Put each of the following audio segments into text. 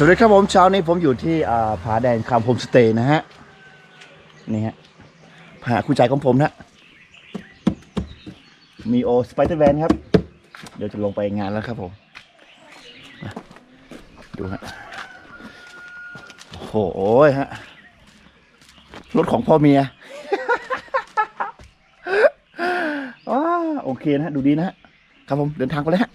สวัสดีครับผมเช้านี้ผมอยู่ที่ผาแดนคำโฮมสเตย์นะฮะ นี่ฮะหาคู่ใจของผมนะมีโอสไปเดอร์แวนครับ เดี๋ยวจะลงไปงานแล้วครับผม ดูฮะโอ้โหฮะ รถของพ่อเมียว้าโอเคนะฮะ ดูดีนะฮะ ครับผมเดินทางไปเลยฮะ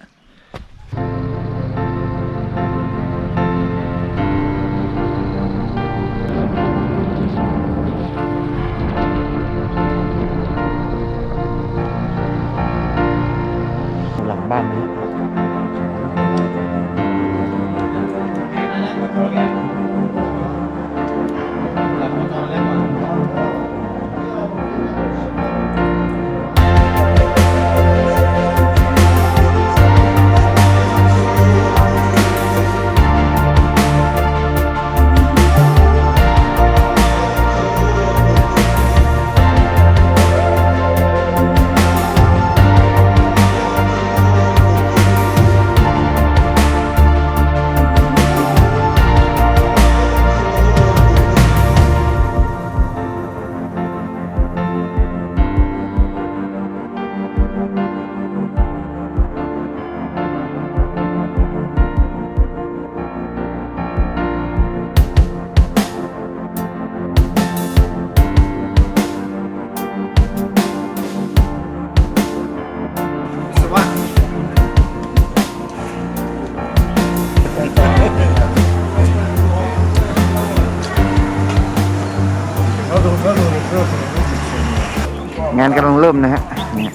งานกำลังเริ่มนะฮะเนี่ย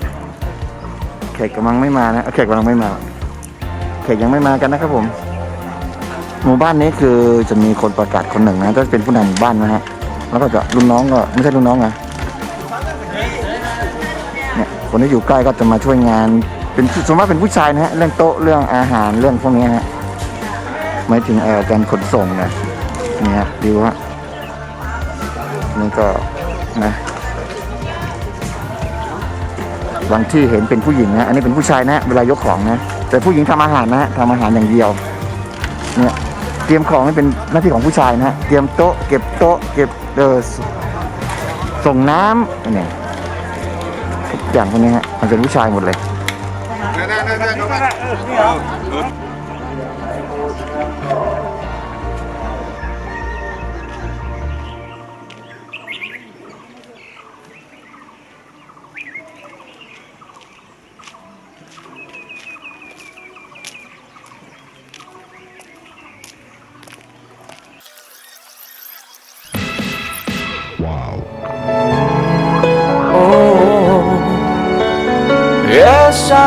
แขกกำลังไม่มานะเอ้ยแขกกำลังไม่มา แขกยังไม่มากันนะครับผม หมู่บ้านนี้คือจะมีคนประกาศคนหนึ่งนะก็เป็นผู้นำหมู่บ้านนะฮะแล้วก็จะรุ่นน้องก็ไม่ใช่รุ่นน้องนะเนี่ยคนที่อยู่ใกล้ก็จะมาช่วยงาน เป็นส่วนมากเป็นผู้ชายนะฮะเรื่องโต๊ะเรื่องอาหารเรื่องพวกนี้ฮะหมายถึงเอ่อการขนส่งนะนี่ฮะดูฮะนี่ก็นะ บางที่เห็นเป็นผู้หญิงนะอันนี้เป็นผู้ชายนะเวลายกของนะแต่ผู้หญิงทำอาหารนะทำอาหารอย่างเดียวเนี่ยเตรียมของนี่เป็นหน้าที่ของผู้ชายนะฮะเตรียมโต๊ะเก็บโต๊ะเก็บเออสส่งน้ำเนี่ยทุกอย่างพวกนี้ฮะมันเป็นผู้ชายหมดเลย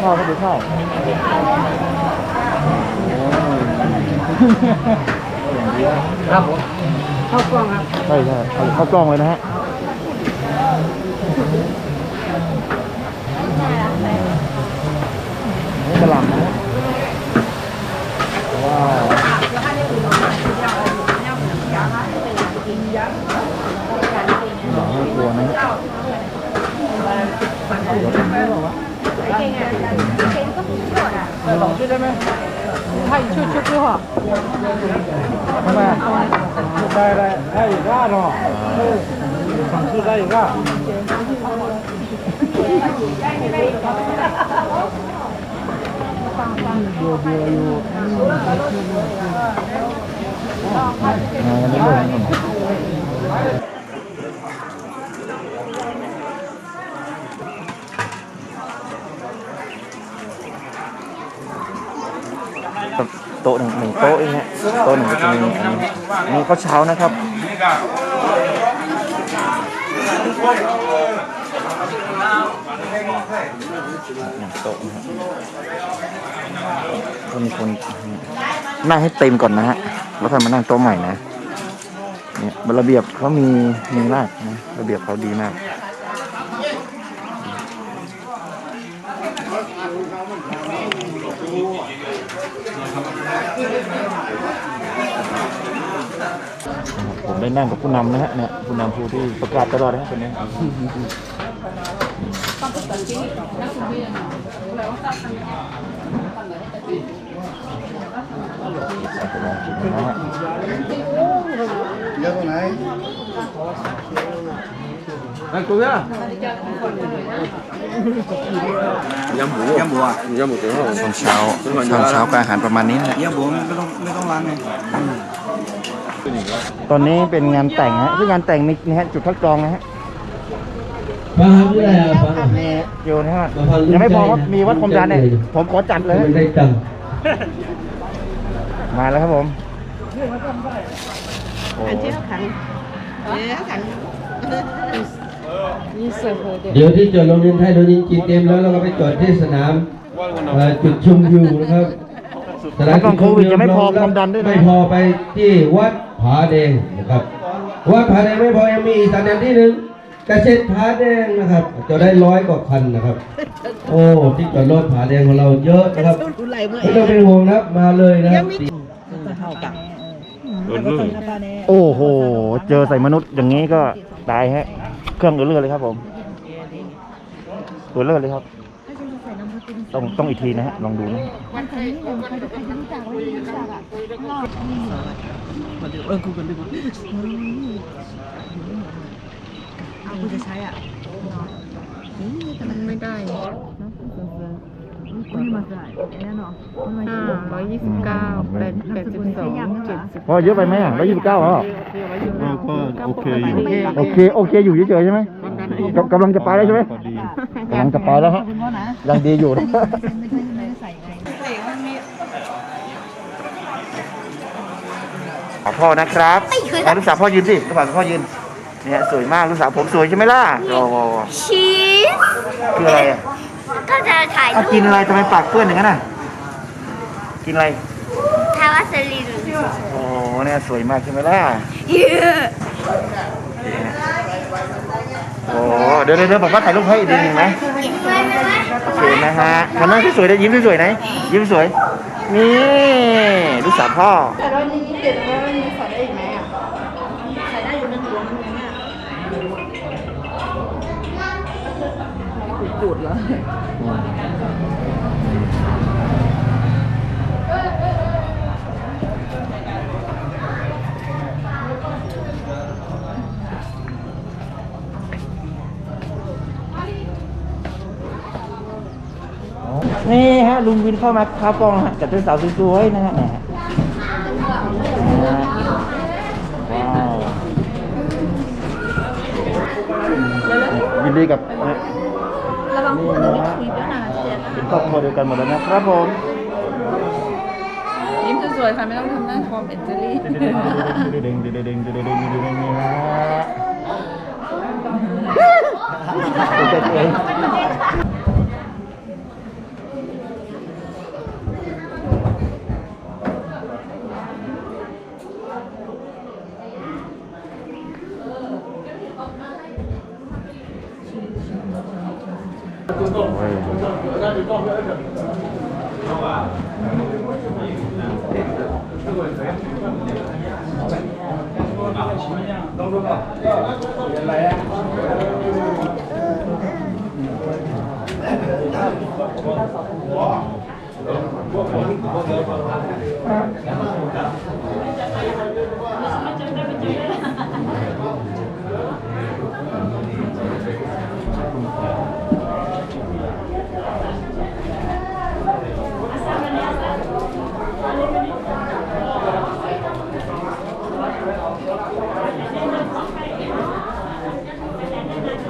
เขาดูข้าวเขาดูข้าครับผมเข้ากล้องครับใช่ใช่เอาเข้ากล้องเลยนะฮะกระลำนะว้าว บอกชื่อได้ไหมให้ชื่อชุดด้วยเหรอทำไมชุดได้ได้ได้อีกว่าเนาะชุดได้อีกว่าอยู่เดียวอยู่ โต๊ะหนึ่งหนึ่งโต๊ะเองฮะโต๊ะหนึ่งจะมีอันนี้นี่ข้าวเช้านะครับอย่งโต๊ะนะฮะก็มีคนนั่งให้เต็มก่อนนะฮะแล้วค่อยมานั่งโต๊ะใหม่นะเนี่ยระเบียบเขามีมีมากนะระเบียบเขาดีมาก ผมได้ นั่งกับผู้นำนะฮะเนี่ยผู้นำผู้ที่ประกาศตลอดนะฮะคนนี้นะฮะ Anh cô nhá ยำหมูยำหมูอะ Nhâm một tiếng rồi ตอนเช้าตอนเช้าก็อาหารประมาณนี้นะยำหมูไม่ต้องไม่ต้องล้างไง็นอย่างนี้ตอนนี้เป็นงานแต่งฮะซึ่งานแต่งนี่ฮะจุดทัดกรองนะฮะฟังนี่แหละฟัเนี่ยโยนะฮะยังไม่พอครัมีวัดคมดันเนี่ยผมขอจัดเลยมาแล้วครับผมอ้เดี๋ยวที่จอดโรงเรียนไทยโรงเรียนจีนเต็มแล้วเราก็ไปจอดที่สนามจุดชมวิวนะครับสนามจุดชมวิวยังไม่พอความดันด้วยไม่พอไปที่วัด ผาแดงนะครับวัดผาแดงไม่พอยังมีอีกสถานที่หนึ่งเกษตรผาแดงนะครับ จะได้ร้อยกว่าคันนะครับ โอ้ที่จอดรถผาแดงของเราเยอะนะครับไม่ต้องเป็นห่วงนะครับมาเลยนะครับโอ้โห เจอใส่มนุษย์อย่างนี้ก็ตายฮะ เครื่องเอือเลือดเลยครับผมเอือเลือดเลยครับ ต้องต้องอีกทีนะฮะลองดูนะมันเลยกูกันจะอกูกัเอากูจะใช้อะนี่แต่มันไม่ได้ ห้าร้อยยี่สิบเก้าแปดแปดสิบสองเจ็ดสิบพอเยอะไปไหมอะร้อยยี่สิบเก้าเหรอก็โอเคอยู่โอเคโอเคอยู่เฉยๆใช่ไหมกำกำลังจะไปแล้วใช่ไหมกำลังจะไปแล้วฮะยังดีอยู่นะขอพ่อนะครับเอาลูกสาวพ่อยืนสิลูกสาวพ่อยืนเนี่ยสวยมากลูกสาวผมสวยใช่ไหมล่ะโอ้โหชีสคืออะไรอะ ก็จะถ่ายอะรูกินปอะไรทำไมปากเปื้อนอย่างนั้นน่ะ กินอะไร ทาวาสลินโอ้เนี่ยสวยมากใช่ไหมล่ะเยอะโอ้เดี๋ยวเดี๋ยวเดี๋ยวผมว่าถ่ายรูปให้อีกทีหนึ่งไหมกินไว้ไหมวะโอเคนะฮะทำหน้าที่สวยได้ยิ้มสวยๆไหนยิ้มสวย นี่ลูกสาวพ่อ แต่เรายี่สิบเจ็ดแล้วมันใส่ได้อีกไหมอะนี่ นี่ฮะลุงวินเข้ามาข้าวกล้องฮะกับเจ้าสาวสวยๆนะฮะวินดีกับนะนี่นะฮะเป็นครอบครัวเดียวกันหมดแล้วนะครับผมยิ้มสวยๆค่ะไม่ต้องทำหน้าคอมเอ็นเจอรี่เด้งเด้งเด้งเด้งเด้งเด้งนี่ฮะ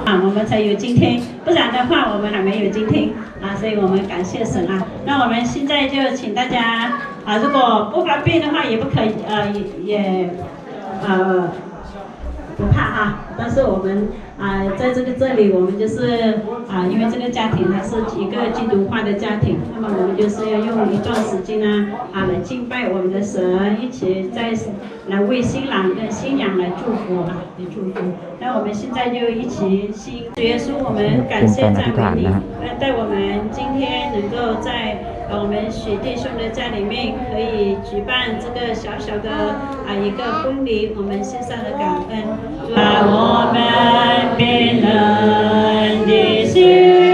啊我们才有今天，不然的话我们还没有今天，所以我们感谢神啊。那我们现在就请大家啊，如果不方便的话也不可以，呃，也也呃不怕啊，但是我们啊，在这个这里，我们就是啊，因为这个家庭它是一个基督化的家庭，那么我们就是要用一段时间呢啊来敬拜我们的神，一起在来为新郎跟新娘来祝福啊，来祝福。那我们现在就一起信主耶稣，我们感谢赞美你，呃，带我们今天能够在呃我们许弟兄的家里面可以举办这个小小的啊一个婚礼，我们献上的感恩。把我们变冷的心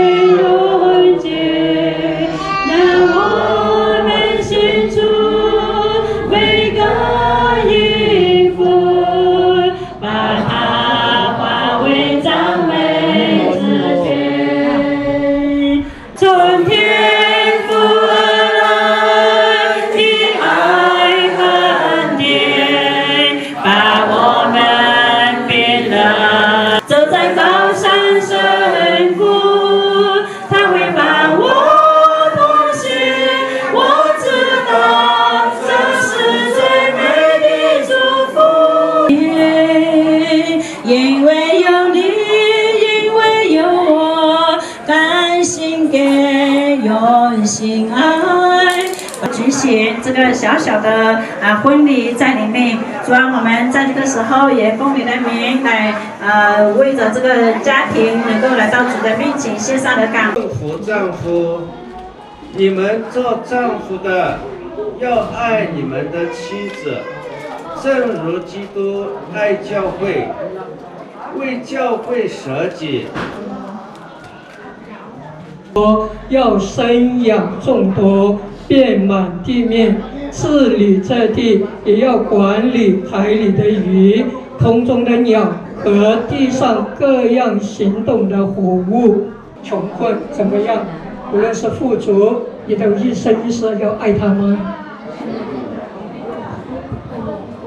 行这个小小的啊婚礼在里面，主要我们在这个时候也奉你的名来呃为着这个家庭能够来到主的面前献上的感恩。祝福丈夫，你们做丈夫的要爱你们的妻子，正如基督爱教会，为教会舍己。要生养众多，遍满地面，治理这地，也要管理海里的鱼、空中的鸟和地上各样行动的活物。穷困怎么样？无论是富足，你都一生一世要爱他吗？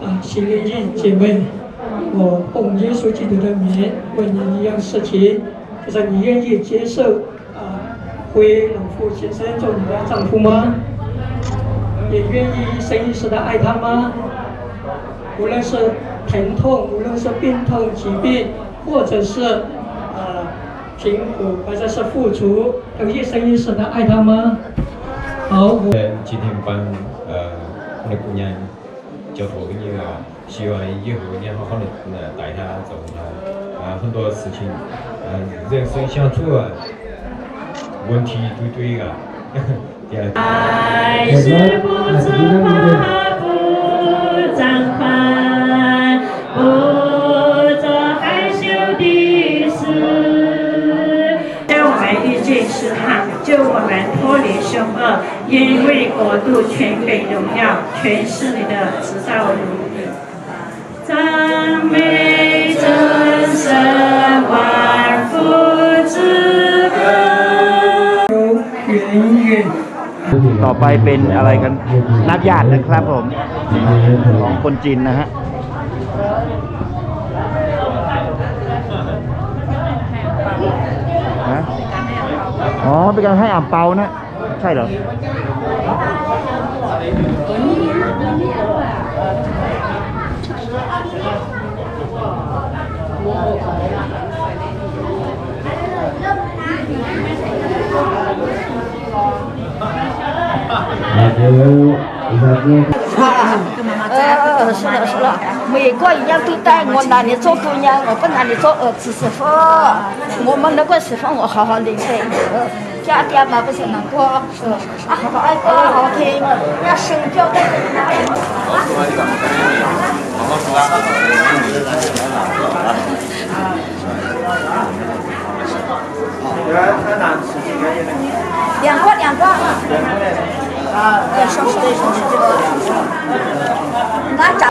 啊，心灵义姐妹，我奉耶稣基督的名问你一样事情，就是你愿意接受啊，回老父先生做你的丈夫吗？也愿意一生一世的爱他吗？无论是疼痛，无论是病痛、疾病，或者是呃贫苦，或者是富足，都一生一世的爱他吗？好，我。今天帮呃那姑娘交托给你了，希望以后你好好的来带她照顾她，啊很多事情，嗯、人生相处啊，问题一堆堆啊，爱是不自夸，不张宽，不做害羞的事。让我们遇见试探，救我们脱离凶恶，因为国度、权柄、荣耀，全是你的，直到如今。赞美真神万福之 ต่อไปเป็นอะไรกันนักญาตินะครับผมของคนจีนนะฮะอ๋อเป็นการให้อ่ำเปานะ ใช่เหรอ 呃，是的，是的，美国一样对待我，拿你做姑娘，我不拿你做儿子媳妇。我们那个媳妇，我好好领着。家爹嘛不是难过，啊，好好爱歌，好好听，要声教在哪里？两个，两个。 啊，再收拾一收拾这个，你那长。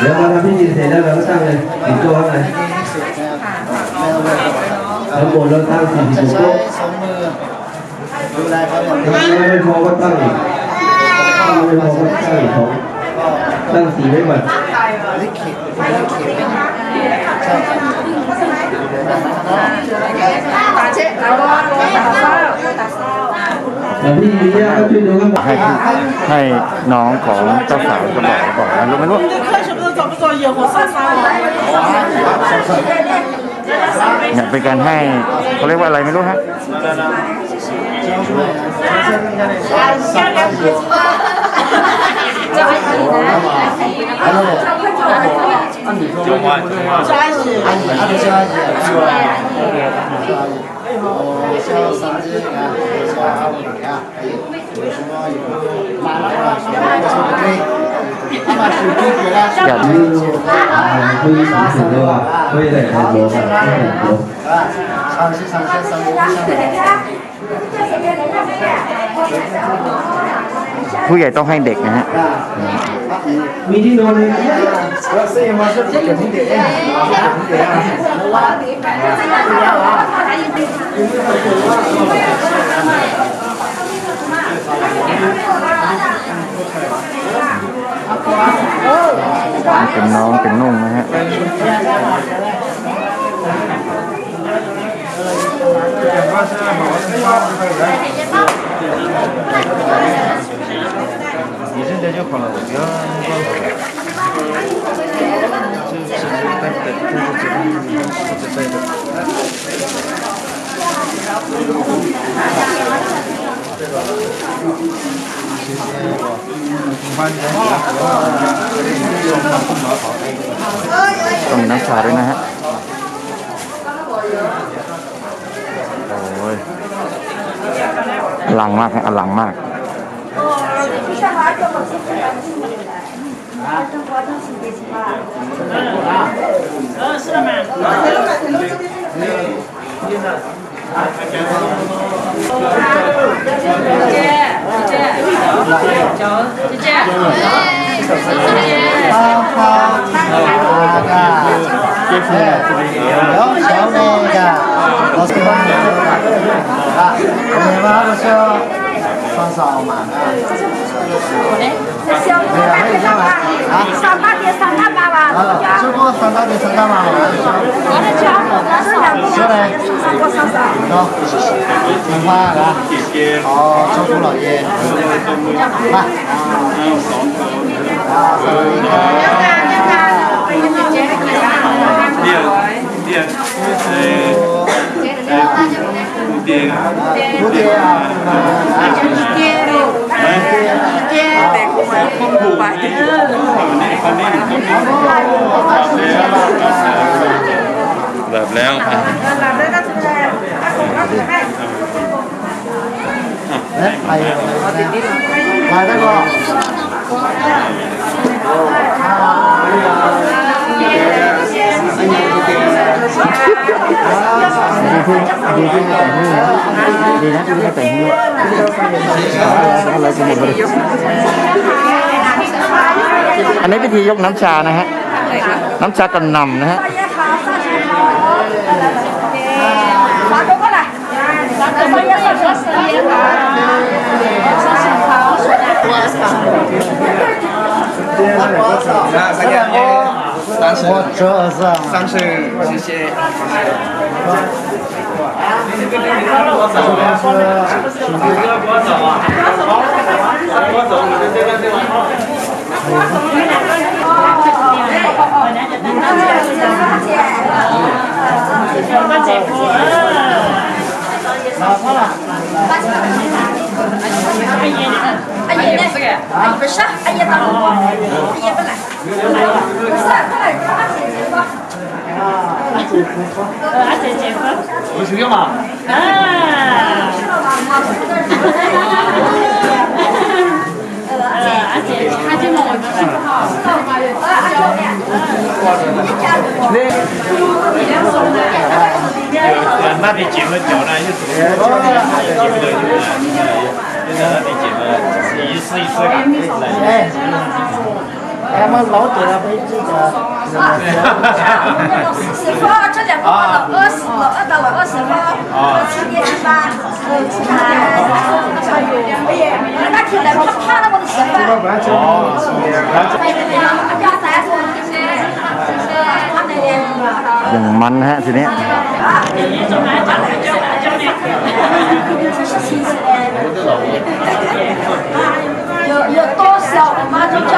เดี๋ยวเราทำพิธีเสร็จแล้วเราก็ตั้งเลยติดตัวข้างในทั้งหมดเราตั้งสี่สิบโต๊ะสองมือดูแลเขาอย่างดีถ้าไม่พอก็ตั้งอีกถ้าไม่พอก็ตั้งอีกของตั้งสี่ไม่หมดลิขิตลิขิตใช่ตาเช็ดตาบ้าตาเศร้าตาเศร้าให้ให้น้องของเจ้าสาวก็บอกบอกนะรู้ไหมลูก เนี่ยเป็นการให้เขาเรียกว่าอะไรไม่รู้ฮะ 阿里加也是吧？哦，像三只啊，像阿五呀，有什么有马拉什么什么对，他们是对决啦， อยาก คืออ่าคุยถึงเลยว่าคุยแต่ในโลกกันไม่ถึงโลก 是吧？长期长线生活上的。 ผู้ใหญ่ต้องให้เด็กนะฮะ มีที่นอนเลย 所以嘛是不给你点，给点啊。 เป็นน้องเป็นนุ่งนะฮะ 你 เป็นน้องเป็นนุ่งนะฮะ ต้องมีน้ำชาด้วยนะฮะ โอ้ยอลังมากฮะอลังมากเออใ 아, 쓰라 만. 네. 老师帮你啊，你妈不是双 手嘛啊？小的大点上吧，上大点上大爸爸，啊，这个三大点三大嘛，我的家伙那是两个是嘞，上过上上。 ไหมเจ๊เด็กมาคุ้มผูกไแบบแล้วอะและไปมาได้ก็อ่ ไม่แต่งนี่อะไรกันหมดเลยอันนี้พิธียกน้ำชานะฮะ น้ำชากระหนำนะฮะ 拿过过来，拿过来，上上上。我这是上次谢 不是，阿姨打我，阿姨不来，不是，快来，快来，姐姐吧。啊。阿姐结婚。有需要吗？啊。呃，那你姐们叫呢？就是，姐们就是，就是那你姐们一次一次干，来。咱们老姐了，没记得。师傅，这点不老二十，老二到老二十分，七点七八，七八。哎呀，那天来我看了我的媳妇。要三十，อย่างมันนะฮะทีนี้ 有有多少，我妈就教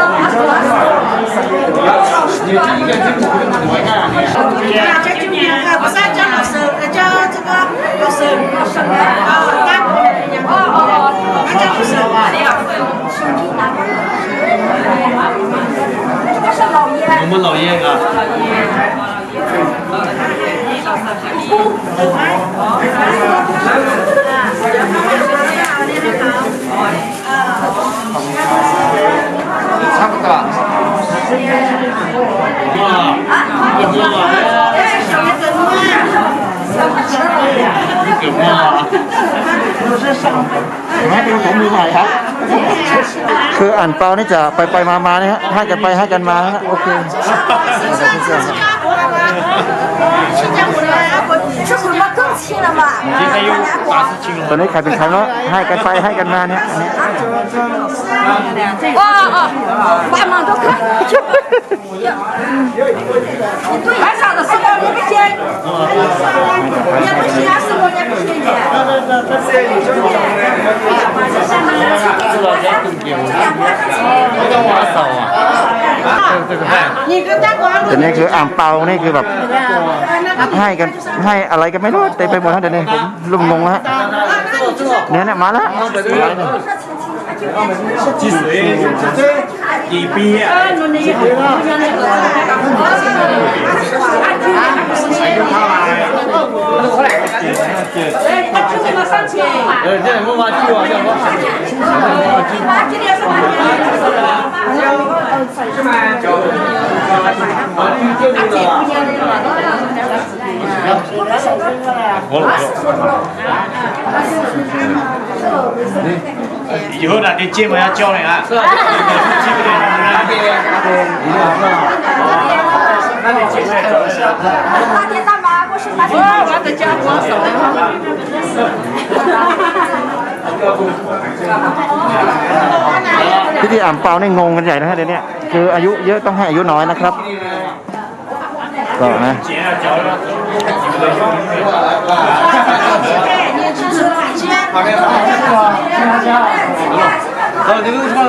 他不是叫老师，叫这个老师，哦，干部，哦哦，叫老师。这个是老爷。我们老爷啊。 3分からเกือบมาแม่เป็นผมมือใหม่ครับ คืออ่านเปล่านี่จะไปไปมามาเนี่ยฮะให้กันไปให้กันมาโอเค 这不是更亲了吗？现在又八十斤了。 ตอนนี้ใครเป็นใครเนาะให้กันไปให้กันมาเนี่ยอันนี้ 哦哦，爸妈都看。你对白上的时候你不行，也不行，是我也不行的。这老家更给我，这个我少啊。 แต่นี่คืออ่างเปานี่คือแบบให้กันให้อะไรกันไม่รู้เต็มไปหมดฮะเดี๋ยวนี้ผมรุ่มงงแล้วเนี่ยเนี่ยมาแล้วจีสกี่ปีอะเออเนี่ยเมื่อวานที่ว่าเนี่ยว่าที่ว่าที่ว่า 以后哪天见面要教你啊。是啊。记不得你那你姐妹找一下。八点大妈，我是八点。我在家光手。 พี่ธีอ่างเปาเนี่งงกันใหญ่นะฮะเดี๋ยวนี้คืออายุเยอะต้องให้อายุน้อยนะครับก็นะ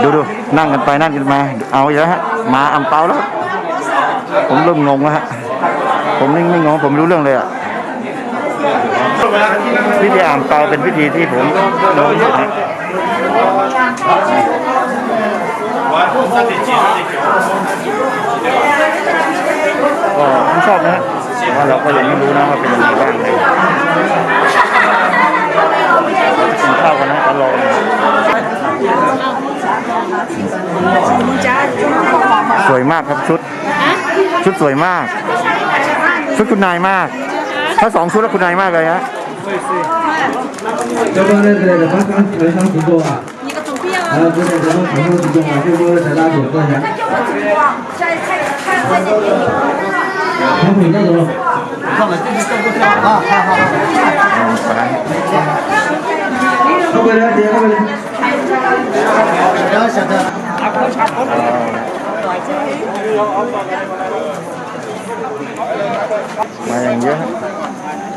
ดูดูนั่งกันไปนั่งกันมา เอาเยอะฮะมาอ่าเปาแล้ว ผมเริ่มงงแล้วฮะผมไม่ไม่งงผมรู้เรื่องเลยอะ วิธีอ่างเปาเป็นวิธีที่ผมลงสุดนะก็ผมชอบนะว่าเราก็ยังไม่รู้นะว่าเป็นยังไงบ้างเลยกินข้าวกันนะอร่อยสวยมากครับชุด ชุดสวยมาก ชุดคุณนายมาก ถ้าสองชุดแล้วคุณนายมากเลยฮะ 저번에 그래 방금 영상 보고 아 그래 저번 방송 보고 이거를 잘라 줄 거야. 방금 이거 Mai ăn nhớ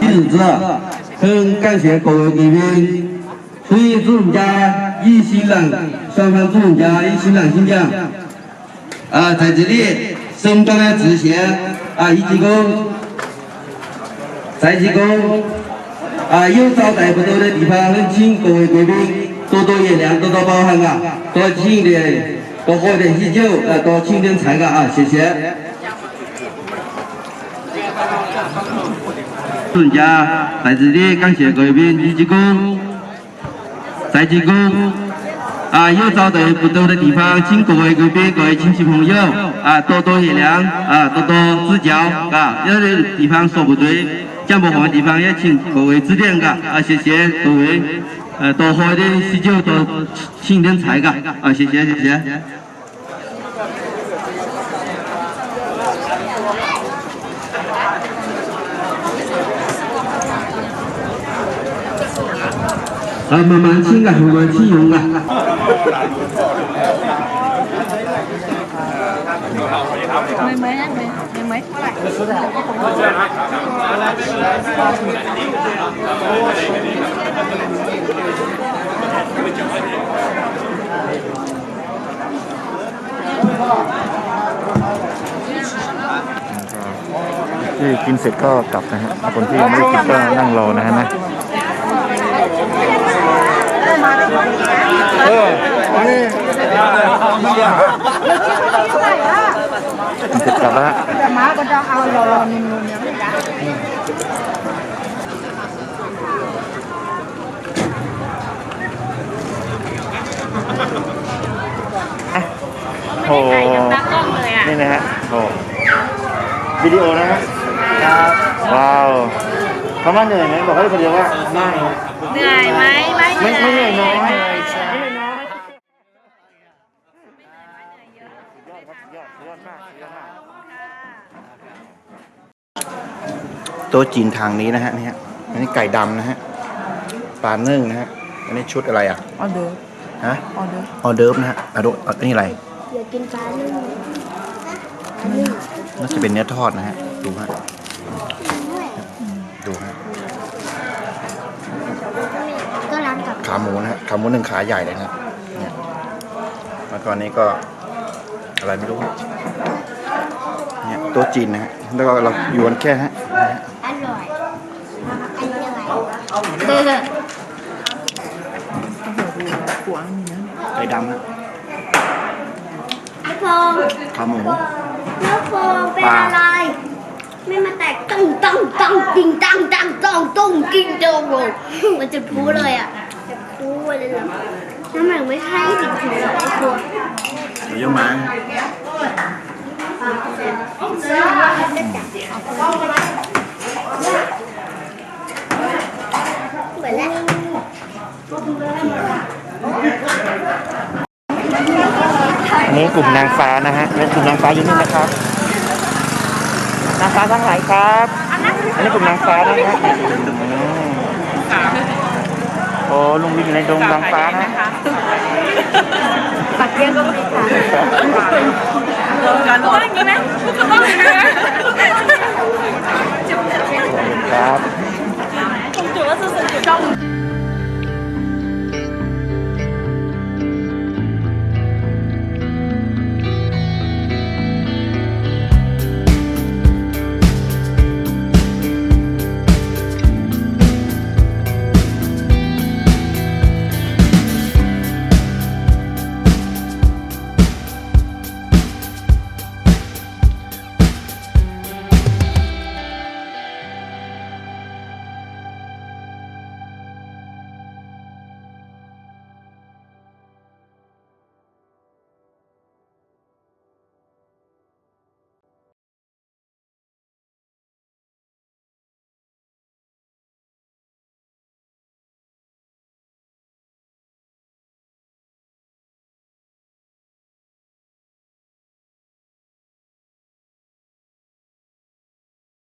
一日子，很感谢各位贵宾，所以祝人家以新郎，双方祝人家以新郎新娘。啊，在这里深感的致谢啊，以及讲，再提讲。啊，有招待不到的地方，恳请各位贵宾。多多原谅，多多包涵啊，多请点，多喝点喜酒，呃，多请点菜啊，啊，谢谢。祝人家在这里感谢各位贵宾以及讲，再提讲。啊，有招待不到的地方，请各位贵宾、各位亲戚朋友啊多多原谅啊，多多指教啊。有的地方说不对，讲不好的地方也请各位指点嘎啊，谢谢各位。呃，多喝一点喜酒，多请点菜嘎啊，谢谢谢谢。啊，慢慢请啊，慢慢请用啊。mấy mấy á mấy mấy mấy ที่กินเสร็จก็กลับนะฮะคนที่ยังไม่ได้กินก็นั่งรอนะฮะนะเออนี่เสร็จกลับแล้วฮะแต่หมาก็จะเอารอๆนุ่มๆอย่างนี้นะโอ้โหนี่นะฮะโอ้วิดีโอนะฮะว้าวเขามาเหนื่อยไหมบอกให้คนเดียวว่าไม่ เหนื่อยไหมไม่ไม่ไม่เหนื่อยน้อยโต๊ะจีนทางนี้นะฮะนี่ฮะอันนี้ไก่ดำนะฮะปลานึ่งนะฮะอันนี้ชุดอะไรอะ ở được ฮะ ở được ออเดิร์ฟนะฮะอะโดอันนี้อะไร อยากกินปลานึ่งน่าจะเป็นเนื้อทอดนะฮะ ดูฮะ ดูฮะ ก็ร้านกับขาหมูนะฮะ ขาหมูหนึ่งขาใหญ่เลยนะเนี่ยแล้วก็อันนี้ก็อะไรไม่รู้ฮะเนี่ยโต๊ะจีนนะฮะ แล้วก็เราอยู่กันแค่ฮะนะฮะอร่อยอันนี้อะไร của anh gì nữa ไก่ดำฮะ น้ำพองขาหมูน้ำพองเป็นอะไร ไม่มาแตกตั้งตั้งตั้งติงตั้งตั้งตั้งตุ้งกินโดโรมันจะพูเลยอะจะพูเลยเหรอน้ำมันไม่ใช่ติดหูหรอกไอ้ครัวเดี๋ยวเยอะมาฮะเหมือนแล้ว นี่กลุ่มนางฟ้านะฮะและกลุ่มนางฟ้าอยู่นี่นะครับ นางฟ้าทั้งหลายครับ อันนี้กลุ่มนางฟ้านะฮะโอ้ลุงวินอยู่ในดงนางฟ้านะปัดเกียงก็มีค่ะต้องอย่างนี้ยนี้ครับคงจุดว่าสุดๆจุด